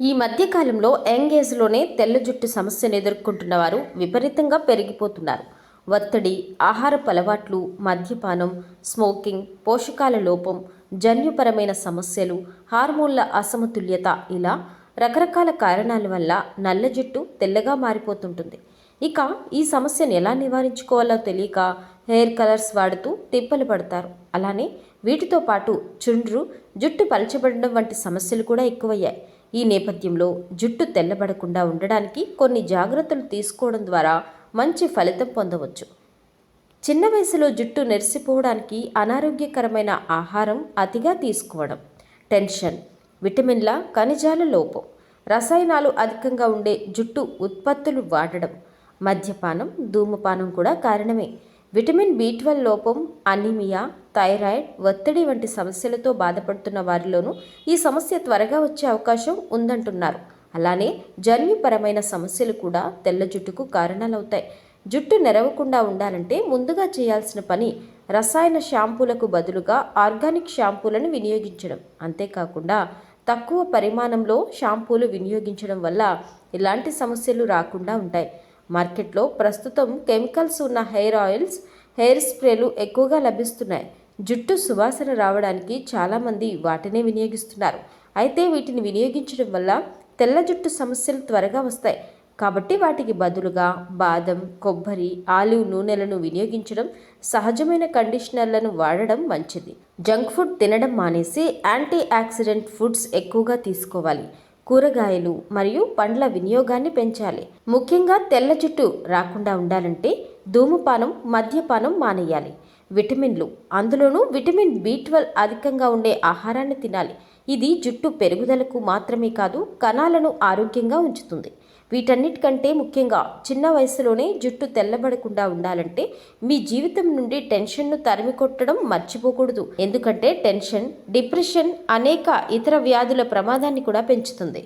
ఈ మధ్యకాలంలో యంగ్ ఏజ్లోనే తెల్ల జుట్టు సమస్యను ఎదుర్కొంటున్న వారు విపరీతంగా పెరిగిపోతున్నారు. ఒత్తిడి ఆహారపు అలవాట్లు మద్యపానం స్మోకింగ్ పోషకాల లోపం జన్యుపరమైన సమస్యలు హార్మోన్ల అసమతుల్యత ఇలా రకరకాల కారణాల వల్ల నల్ల జుట్టు తెల్లగా మారిపోతుంటుంది. ఇక ఈ సమస్యను ఎలా నివారించుకోవాలో తెలియక హెయిర్ కలర్స్ వాడుతూ తిప్పలు పడతారు. అలానే వీటితో పాటు చుండ్రు జుట్టు పలచబడడం వంటి సమస్యలు కూడా ఎక్కువయ్యాయి. ఈ నేపథ్యంలో జుట్టు తెల్లబడకుండా ఉండడానికి కొన్ని జాగ్రత్తలు తీసుకోవడం ద్వారా మంచి ఫలితం పొందవచ్చు. చిన్న వయసులో జుట్టు నెరిసిపోవడానికి అనారోగ్యకరమైన ఆహారం అతిగా తీసుకోవడం. టెన్షన్ విటమిన్ల ఖనిజాల లోపం రసాయనాలు అధికంగా ఉండే జుట్టు ఉత్పత్తులు వాడడం మద్యపానం ధూమపానం కూడా కారణమే. విటమిన్ బి ట్వెల్వ్ లోపం అనీమియా థైరాయిడ్ ఒత్తిడి వంటి సమస్యలతో బాధపడుతున్న వారిలోనూ ఈ సమస్య త్వరగా వచ్చే అవకాశం ఉందంటున్నారు. అలానే జన్యుపరమైన సమస్యలు కూడా తెల్ల జుట్టుకు కారణాలవుతాయి. జుట్టు నెరవకుండా ఉండాలంటే ముందుగా చేయాల్సిన పని రసాయన షాంపూలకు బదులుగా ఆర్గానిక్ షాంపూలను వినియోగించడం. అంతేకాకుండా తక్కువ పరిమాణంలో షాంపూలు వినియోగించడం వల్ల ఇలాంటి సమస్యలు రాకుండా ఉంటాయి. మార్కెట్లో ప్రస్తుతం కెమికల్స్ ఉన్న హెయిర్ ఆయిల్స్ హెయిర్ స్ప్రేలు ఎక్కువగా లభిస్తున్నాయి. జుట్టు సువాసన రావడానికి చాలామంది వాటినే వినియోగిస్తున్నారు. అయితే వీటిని వినియోగించడం వల్ల తెల్ల జుట్టు సమస్యలు త్వరగా వస్తాయి. కాబట్టి వాటికి బదులుగా బాదం కొబ్బరి ఆలివ్ నూనెలను వినియోగించడం సహజమైన కండిషనర్లను వాడడం మంచిది. జంక్ ఫుడ్ తినడం మానేసి యాంటీ ఆక్సిడెంట్ ఫుడ్స్ ఎక్కువగా తీసుకోవాలి. కూరగాయలు మరియు పండ్ల వినియోగాన్ని పెంచాలి. ముఖ్యంగా తెల్ల జుట్టు రాకుండా ఉండాలంటే ధూమపానం మద్యపానం మానేయాలి. విటమిన్లు. అందులోనూ విటమిన్ బి ట్వెల్వ్ అధికంగా ఉండే ఆహారాన్ని తినాలి. ఇది జుట్టు పెరుగుదలకు మాత్రమే కాదు కణాలను ఆరోగ్యంగా ఉంచుతుంది. వీటన్నిటికంటే ముఖ్యంగా చిన్న వయసులోనే జుట్టు తెల్లబడకుండా ఉండాలంటే మీ జీవితం నుండి టెన్షన్ను తరిమి కొట్టడం మర్చిపోకూడదు. ఎందుకంటే టెన్షన్ డిప్రెషన్ అనేక ఇతర వ్యాధుల ప్రమాదాన్ని కూడా పెంచుతుంది.